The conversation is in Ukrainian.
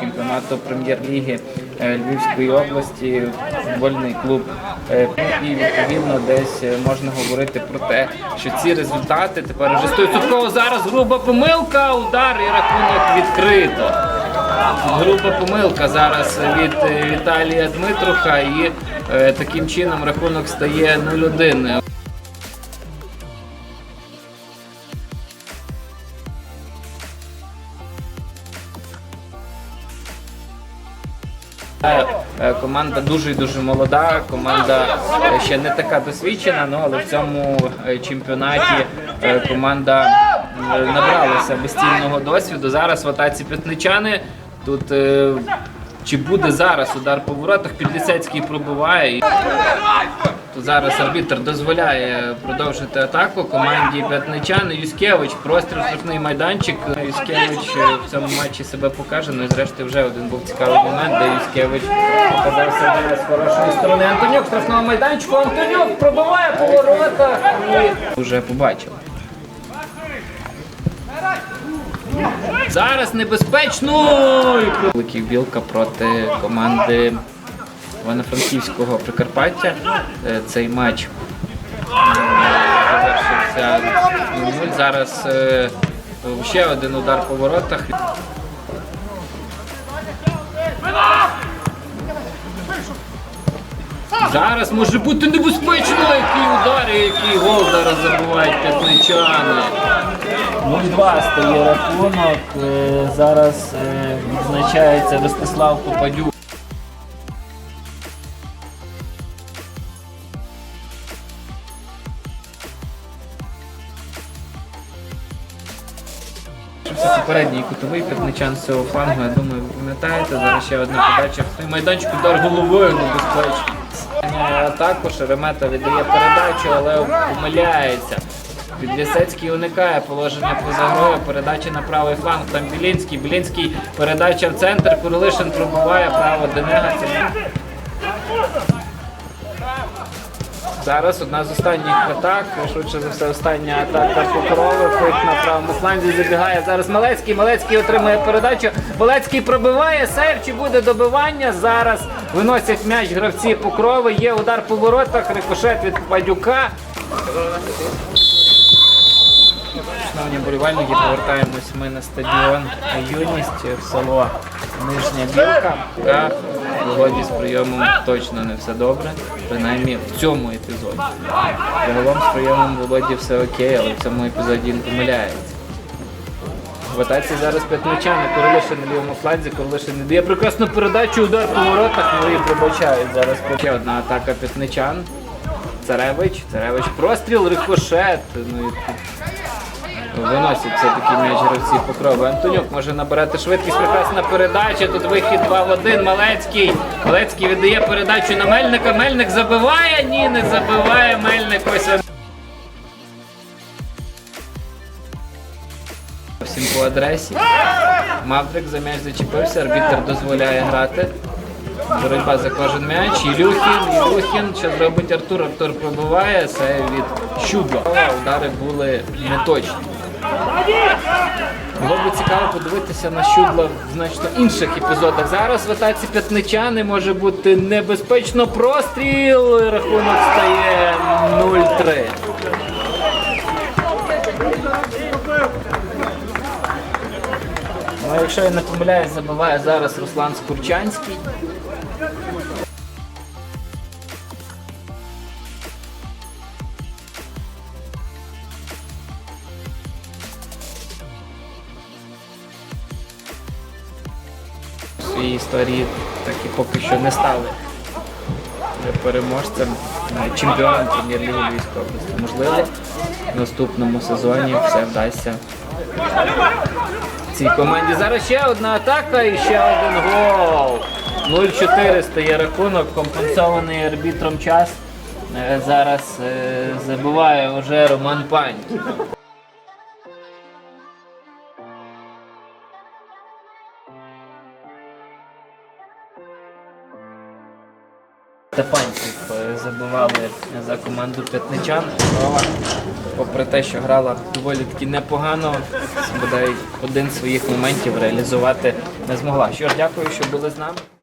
чемпіонату прем'єр-ліги е, Львівської області, футбольний клуб. Е, І відповідно десь е, можна говорити про те, що ці результати тепер вже 100% зараз груба помилка, удар і рахунок відкрито. Груба помилка зараз від Віталія Дмитруха і таким чином рахунок стає 0-1. Команда дуже дуже молода, команда е, ще не така досвідчена, ну, але в цьому е, чемпіонаті е, команда е, набралася безцінного досвіду. Зараз в атаці п'ятничани. Тут е, чи буде зараз удар по воротах, Підлісецький пробиває. Зараз арбітр дозволяє продовжити атаку команді п'ятничани. Юськевич, простріл штрафний майданчик. Юськевич в цьому матчі себе покаже. Ну і зрештою вже один був цікавий момент, де Юськевич показав себе з хорошої сторони. Антонюк штрафного майданчику. Антонюк пробиває по воротах і вже побачив. Зараз небезпечно! Великий білка проти команди Івано-Франківського Прикарпаття. Е, Цей матч е, завершився 0-0. Зараз е, ще один удар по воротах. Зараз може бути небезпечно, який удар який гол зараз забувають п'ятничани. 0-2 стає рахунок. Зараз відзначається Ростислав Попадюк. Попередній кутовий п'ятничан з цього флангу, я думаю, ви пам'ятаєте, зараз ще одна подача в той майданчик, удар головою небезпечний. Е, Також Ремета віддає передачу, але помиляється. Підлісецький уникає положення поза грою, передача на правий фланг, там Білінський, Білінський передача в центр, Курилишин пробиває право Денега. Зараз одна з останніх атак, швидше за все, остання атака Покрови. Фейк на правому фланзі забігає. Зараз Малецький. Малецький отримує передачу. Малецький пробиває. Сейв чи буде добивання. Зараз виносять м'яч гравці Покрови. Є удар по воротах, рикошет від Падюка. Шановні болівальники, повертаємось ми на стадіон Юність в село Нижня Білка. В угоді з прийомом точно не все добре, принаймні в цьому епізоді. Загалом з прийомом Володі все окей, але в цьому епізоді він помиляється. В зараз п'ятничани, Королишин на лівому фланзі, Королишин не дає прекрасну передачу, удар по воротах, ну і пробачають зараз. Ще одна атака п'ятничан. Царевич, Царевич простріл, рикошет. Ну, і Виносять все-таки м'яч гравці покрови. Антонюк може набирати швидкість, прекрасна передача. Тут вихід 2 в 1. Малецький. Малецький віддає передачу на Мельника. Мельник забиває. Ні, не забиває Мельник. Ось. Всім по адресі. Мавдрик за м'яч зачепився, арбітр дозволяє грати. Боротьба за кожен м'яч. Ілюхін, Ілюхін. Що зробить Артур? Артур пробиває. Це від Щудла. Удари були неточні. Було б цікаво подивитися на Щудла в значно інших епізодах. Зараз в атаці п'ятничани може бути небезпечно простріл. Рахунок стає 0-3. Ну, якщо я не помиляюсь, забиває зараз Руслан Скурчанський. Своїй історії так і поки що не стали переможцем е, чемпіоном прем'єр-ліги Львівської області. Можливо, в наступному сезоні все вдасться цій команді. Зараз ще одна атака і ще один гол. 0-4 стає рахунок, компенсований арбітром час. Е, Зараз е, забиває вже Роман Пань. Степанців е, забивали за команду п'ятничан. Попри те, що грала доволі таки непогано, бодай один з своїх моментів реалізувати не змогла. Що ж, дякую, що були з нами.